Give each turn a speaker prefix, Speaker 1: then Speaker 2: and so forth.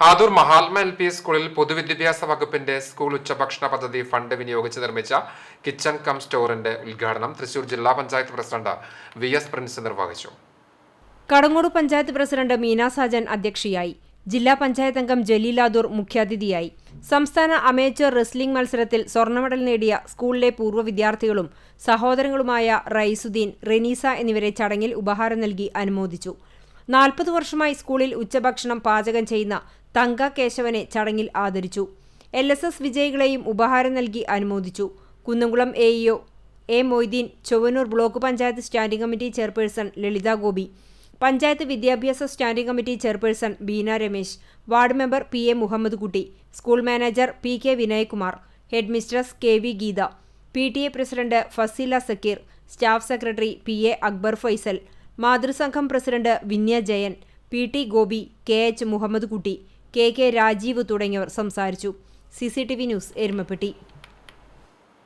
Speaker 1: Adoor Mahatma L P സ്കൂളിൽ പൊതുവിദ്യാഭ്യാസ വകുപ്പിന്റെ സ്കൂൾ ഉച്ചഭക്ഷണ പദ്ധതി ഫണ്ട് വിനിയോഗിച്ച് നിർമ്മിച്ച കിച്ചൺ കം സ്റ്റോറിന്റെ ഉദ്ഘാടനം തൃശൂർ ജില്ലാ panchayat president V S Prince നിർവഹിച്ചു.
Speaker 2: കടങ്ങോട് പഞ്ചായത്ത് പ്രസിഡന്റ് മീനാ സാജൻ അധ്യക്ഷയായി. ജില്ലാ പഞ്ചായത്ത് അംഗം ജലീലാദൂർ മുഖ്യാതിഥിയായി. സംസ്ഥാന അമേച്ചർ റെസ്ലിംഗ് മത്സരത്തിൽ സ്വർണമെഡൽ നേടിയ സ്കൂളിലെ പൂർവ വിദ്യാർത്ഥികളും സഹോദരങ്ങളുമായ റൈസുദ്ദീൻ റെനീസ എന്നിവരെ ചടങ്ങിൽ ഉപഹാരം നൽകി അനുമോദിച്ചു. നാൽപ്പത് വർഷമായി സ്കൂളിൽ ഉച്ചഭക്ഷണം പാചകം ചെയ്യുന്ന തങ്ക കേശവനെ ചടങ്ങിൽ ആദരിച്ചു. എൽ എസ് എസ് വിജയികളെയും ഉപഹാരം നൽകി അനുമോദിച്ചു. Kunnamkulam A EO A Moideen Chowwannur block panchayat standing committee chairperson Lalitha Gopi panchayat വിദ്യാഭ്യാസ standing committee chairperson Beena Ramesh ward member P A Muhammad Kutty school manager P K Vinayakumar head mistress K V Geetha P T A president Faseela Zakir staff secretary P A Akbar Faisal മാതൃസംഘം president Vinya Jayan P T Gopi K H Muhammad Kutty K K Rajeev തുടങ്ങിയവർ സംസാരിച്ചു. C C T V news Erumapetty.